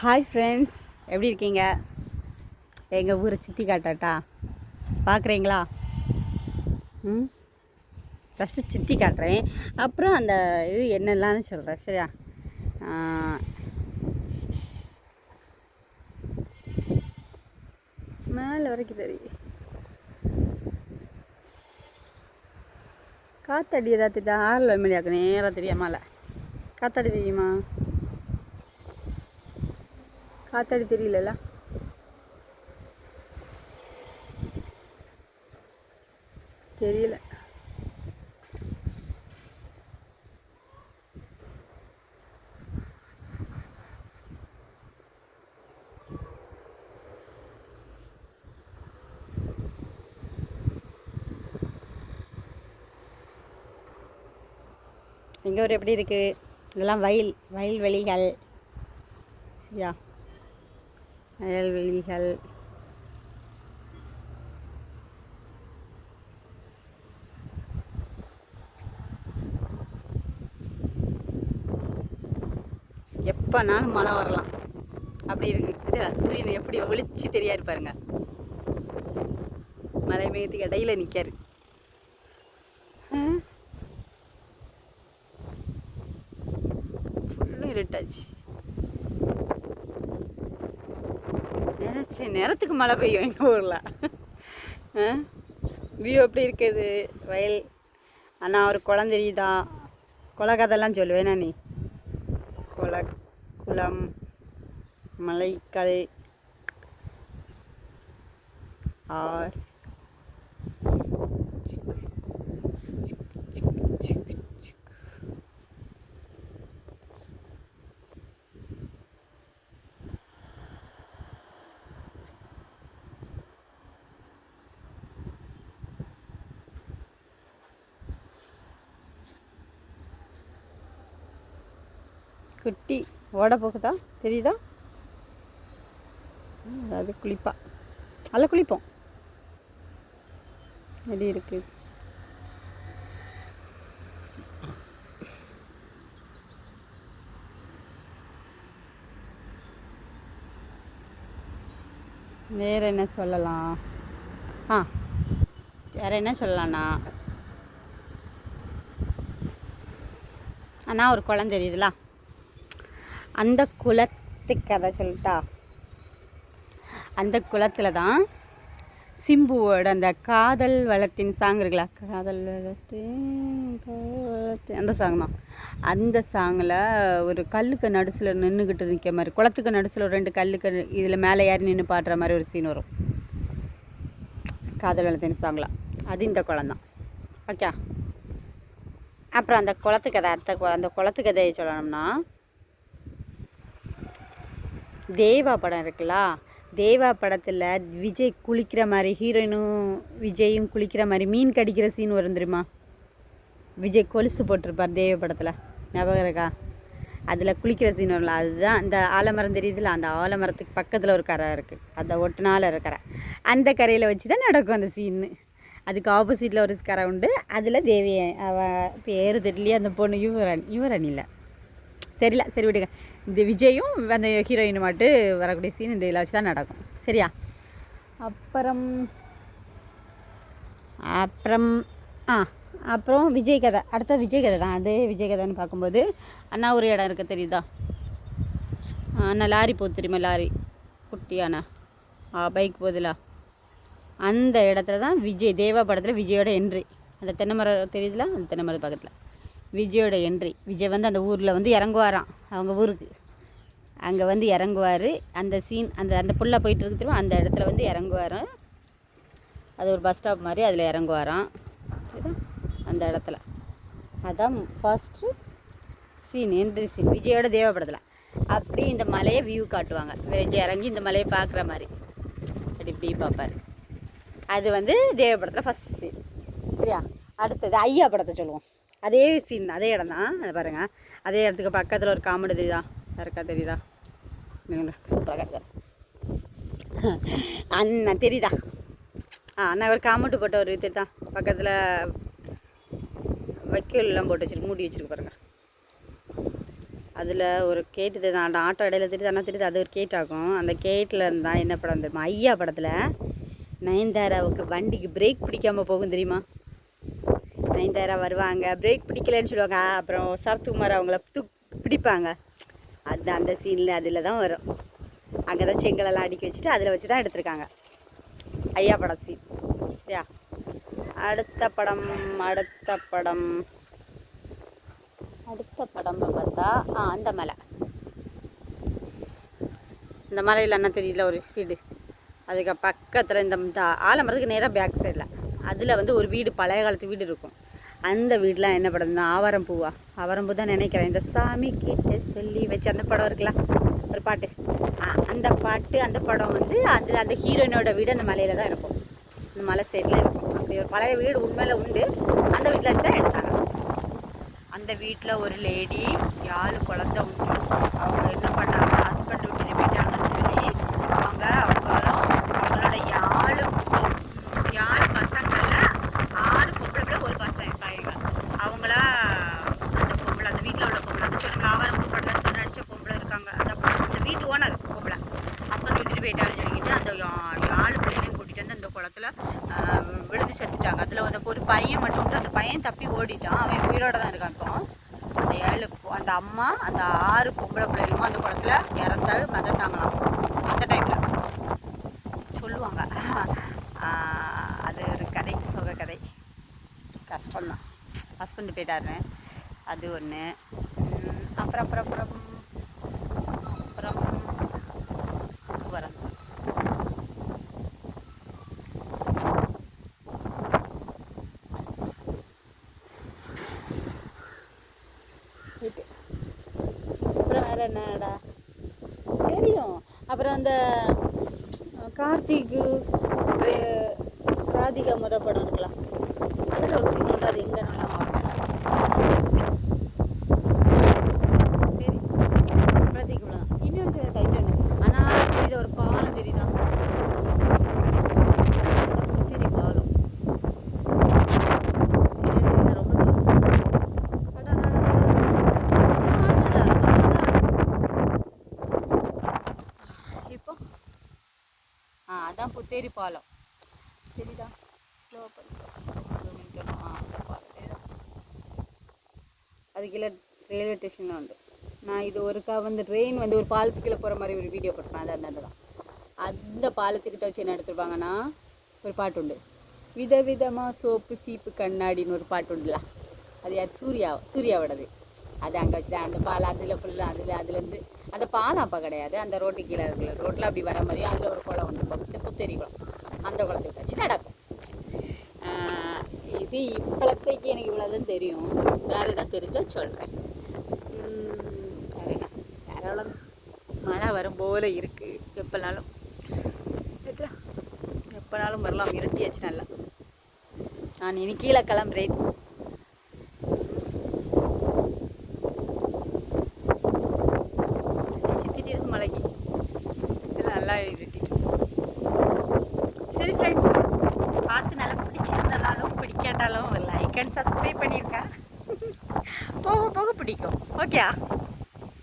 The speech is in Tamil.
ஹாய் ஃப்ரெண்ட்ஸ் எப்படி இருக்கீங்க? எங்கள் ஊரை சுற்றி காட்டாட்டா பார்க்குறீங்களா? ம்? ஃபஸ்ட்டு சுற்றி காட்டுறேன். அப்புறம் அந்த இது என்னெல்லாம்னு சொல்கிறேன் சரியா? மேலே வரைக்கும் தெரியும் காத்தடி ஏதாவது தான் மணி மணியாக்கு நேராக தெரியும் காத்தாடி தெரியுமா? காத்தாடி தெரியலல்ல? தெரியல. எங்கள் ஊர் எப்படி இருக்குது இதெல்லாம் வயல் வயல்வெளிகள் சரியா? வயல்வெளிகள் எப்போனாலும் மழை வரலாம். அப்படி இருக்கு. சூரியன் எப்படி ஒளிச்சு தெரியாது பாருங்க. மலை மேகத்துக்கு இடையில நிற்காரு விட்டாச்சு. நினச்சி நேரத்துக்கு மழை பெய்யும் எங்கள் ஊரில். வியூ எப்படி இருக்குது? வயல். அண்ணா ஒரு குளம் தெரியுதா? குள கதைலாம் சொல்லுவேனா நீ? குள குளம் மலைக்கல் ஆர். குட்டி ஓட போகுதா? தெரியுதா? அதாவது அது குளிப்பா. அதில் குளிப்போம். எப்படி இருக்கு? வேற என்ன சொல்லலாம்? ஆ வேற என்ன சொல்லலாம்ண்ணா அண்ணா ஒரு குளம் தெரியுதுல? அந்த குளத்து கதை சொல்லட்டா. அந்த குளத்தில் தான் சிம்புவோட அந்த காதல் வளத்தின் சாங் இருக்குல்ல காதல் வளத்தின் காதல் அந்த சாங் தான். அந்த சாங்கில் ஒரு கல்லுக்கு நடுசில் நின்றுக்கிட்டு நிற்க மாதிரி குளத்துக்கு நடுசில் ஒரு ரெண்டு கல்லுக்கு இதில் மேலே ஏறி நின்று பாடுற மாதிரி ஒரு சீன் வரும். காதல் வளத்தின் சாங்கில் அது இந்த குளம் தான். ஓகே அப்புறம் அந்த குளத்து கதை அடுத்த கு- அந்த குளத்து கதையை சொல்லணும்னா தேவா படம் இருக்குல்ல? தேவா படத்தில் விஜய் குளிக்கிற மாதிரி ஹீரோயினும் விஜயும் குளிக்கிற மாதிரி மீன் கடிக்கிற சீன் வரும் தெரியுமா? விஜய் கொலுசு போட்டிருப்பார் தேவ படத்தில். ஞாபகம் இருக்கா? அதில் குளிக்கிற சீன் வரும்ல. அதுதான் அந்த ஆலமரம் தெரியுதுல அந்த ஆலமரத்துக்கு பக்கத்தில் ஒரு கரை இருக்குது அந்த ஒட்டினால இருக்கிற. அந்த கரையில் வச்சு தான் நடக்கும் அந்த சீன்னு அதுக்கு ஆப்போசிட்டில் ஒரு கரை உண்டு. அதில் தேவி அவ பேர் தெரியலையே அந்த பொண்ணு யுவரணி யுவரணி இல்லை தெரியல. சரி விடுங்க. இந்த விஜயும் அந்த ஹீரோயின் மாட்டு வரக்கூடிய சீன் இந்த இதில் வச்சு தான் நடக்கும். சரியா? அப்புறம் அப்புறம் ஆ அப்புறம் விஜய் கதை. அடுத்த விஜய் கதை தான். அதே விஜய் கதைன்னு பார்க்கும்போது அண்ணா ஒரு இடம் இருக்க தெரியுதா? அண்ணா லாரி போகுது தெரியுமா லாரி? குட்டியாண்ணா ஆ பைக் போகுதுல. அந்த இடத்துல தான் விஜய் தேவா படத்தில் விஜயோட என்ட்ரி அந்த தென்னைமரம் தெரியுதுல? அந்த தென்னைமரம் பக்கத்தில். விஜயோட என்ட்ரி விஜய் வந்து அந்த ஊரில் வந்து இறங்குவாராம். அவங்க ஊருக்கு. அங்கே வந்து இறங்குவார். அந்த சீன் அந்த அந்த புள்ள போயிட்டு இருக்கு அந்த இடத்துல வந்து இறங்குவார். அது ஒரு பஸ் ஸ்டாப் மாதிரி அதில் இறங்குவாராம். அந்த இடத்துல. அதான் ஃபஸ்ட்டு சீன் என்ட்ரி சீன் விஜயோட தேவைப்படத்தில் அப்படி இந்த மலையை வியூ காட்டுவாங்க. விஜய் இறங்கி இந்த மலையை பார்க்குற மாதிரி. அப்படி இப்படி பார்ப்பாரு. அது வந்து தேவ படத்தில் ஃபஸ்ட் சீன் சரியா? அடுத்தது ஐயா படத்தை சொல்லுவோம். அதே சீன் அதே இடம் தான் அதை பாருங்கள் அதே இடத்துக்கு பக்கத்தில் ஒரு காமெடி தெரியுதா யாருக்கா தெரியுதா? இல்லைங்க சூப்பராக காட்டுது தெரியுதா? ஆ அண்ணா ஒரு காமெண்ட் போட்ட ஒரு தெரியுதா? பக்கத்தில் வைக்கோல்லாம் போட்டு வச்சுருக்கு மூடி வச்சுருக்கு பாருங்க. அதில் ஒரு கேட்டு தெரியுது? அந்த ஆட்டோ இடையில தெரியுது? அண்ணா தெரியுது? அது ஒரு கேட் ஆகும். அந்த கேட்டில் இருந்தால் என்ன படம் தெரியுமா? ஐயா படத்தில் நயன்தாராவுக்கு வண்டிக்கு பிரேக் பிடிக்காமல் போகும் தெரியுமா? நயன்தாரா வருவாங்க. பிரேக் பிடிக்கலன்னு சொல்லுவாங்க. அப்புறம் சரத்குமார் அவங்கள தூக் பிடிப்பாங்க. அந்த அந்த சீனில் அதில் தான் வரும். அங்கே தான் செங்கலெல்லாம் அடுக்கி வச்சுட்டு அதில் வச்சு தான் எடுத்திருக்காங்க. ஐயா படம் சீன் சரியா அடுத்த படம் அடுத்த படம். அடுத்த படம்னு பார்த்தா ஆ அந்த மலை. இந்த மலையில் என்ன தெரியல ஒரு வீடு? அதுக்கு பக்கத்தில் இந்த இந்த ஆலமரத்துக்கு நேராக பேக் சைடில் அதில் வந்து ஒரு வீடு பழைய காலத்து வீடு இருக்கும். அந்த வீடெலாம் என்ன படம் தான் ஆவாரம் பூவா. ஆவாரம் பூ தான் நினைக்கிறேன். இந்த சாமி கிட்ட சொல்லி வச்சு அந்த படம் இருக்குல்ல ஒரு பாட்டு. அந்த பாட்டு அந்த படம் வந்து அதில் அந்த ஹீரோயினோட வீடு அந்த மலையில் தான் இருக்கும். அந்த மலை சைடில் இருக்கும். அப்படி ஒரு பழைய வீடு உண்மையில் உண்டு. அந்த வீட்டில் வச்சு தான் எடுத்தாங்க. அந்த வீட்டில் ஒரு லேடி யாழ் குழந்தை உண்டு? அவங்க என்ன பண்ணாங்க ஹஸ்பண்ட் விட்டு போயிட்டாங்கன்னு சொல்லி அவங்க அவங்களும் அவங்களோட யாழ் யாழ் பசங்களில் ஆறு பொம்பளை பிள்ளை ஒரு பசங்க பையங்க அவங்கள அந்த பொம்பளை அந்த வீட்டில் உள்ள பொம்பளை அந்த சொன்ன ஆவாரம் பொம்பளை நடிச்ச பொம்பளை இருக்காங்க அந்த அந்த வீட்டு ஓனர் பொம்பளை ஹஸ்பண்ட் போயிட்டாருன்னு சொல்லிக்கிட்டு அந்த ஆள் பிள்ளைகளையும் கூட்டிகிட்டு வந்து அந்த குளத்துல விழுந்து செத்துட்டாங்க அதில் வந்து ஒரு பையன் மட்டும் அந்த பையன் தப்பி ஓடிட்டான். அவன் உயிரோட தான் இருக்கான் இப்போ. அந்த ஏழு அந்த அம்மா அந்த ஆறு பொம்பளை பிள்ளைகளும் அந்த குளத்துல இறந்தாரு மதத்தாங்களாம் அந்த டைமில் சொல்லுவாங்க. அது ஒரு கதை சுக கதை. கஷ்டம்தான். ஹஸ்பண்ட் போயிட்டாருன்னு அது ஒன்று அப்புறம் அப்புறம் அப்புறம் வரேன் வீட்டு அப்புறம் வேற என்னடா? தெரியும். அப்புறம் அந்த அஹ், கார்த்திக்கு ராதிகா முத படம் இருக்கலாம் அதில் ஒரு சீன் உண்டு அது எங்கே நல்லா சரி பிரதீக் இவ்வளோ இன்னொன்று கேட்டா இன்னொன்று ஆனால் தெரியுது ஒரு பாலம் தெரியுதா அந்த புத்திரி பாலம் தெரியுது, தெரியுது, ரொம்ப தூரம். அடா, அடா, அடா, அடா. இப்போ ஆ ஏரி பாலம் தெரியுதா ஸ்லோ பண்ணிக்கணும் ஆ அந்த பாலம் அது கீழே ரயில்வே ஸ்டேஷனில் உண்டு. நான் இது ஒருக்கா வந்து ட்ரெயின் வந்து ஒரு பாலத்துக்குள்ளே போகிற மாதிரி ஒரு வீடியோ போட்டிருப்பேன். அது அந்த தான். அந்த பாலத்துக்கிட்ட வச்சு என்ன எடுத்துருப்பாங்கன்னா ஒரு பாட்டு உண்டு. விதவிதமாக சோப்பு சீப்பு கண்ணாடின்னு ஒரு பாட்டு உண்டுல. அது யார்? சூர்யா சூர்யாவோடது. அது அங்கே வச்சு தான் அந்த பால் அதில் ஃபுல்லாக அதில் அதுலேருந்து. அந்த பாலம் அப்போ கிடையாது. அந்த ரோட்டு கீழே இருக்கிற ரோட்டில் அப்படி வர மாதிரியும் அதில் ஒரு குளம் ஒன்று இப்போ புத்தேரி குளம். அந்த குளத்துக்கு வச்சு நடக்கும் இது இப்பளத்தைக்கு எனக்கு இவ்வளோதான் தெரியும். வேற ஏதாவது தெரிஞ்சால் சொல்கிறேன் வேறு என்ன? எவ்வளோ மழை வரும் போல இருக்குது எப்போனாலும். எப்போனாலும் வரலாம். இருட்டியாச்சு நல்லா. நான் இனி கீழே கிளம்புறேன் சுற்றிட்டு இருக்கு மலைக்கு இது நல்லா இருட்டிட்டு சரி ஃப்ரெண்ட்ஸ் பார்த்து நல்லா பிடிச்சிருந்தாலும் பிடிக்காட்டாலும் லைக் அண்ட் சப்ஸ்கிரைப் பண்ணியிருக்கேன் போக போக பிடிக்கும். ஓகே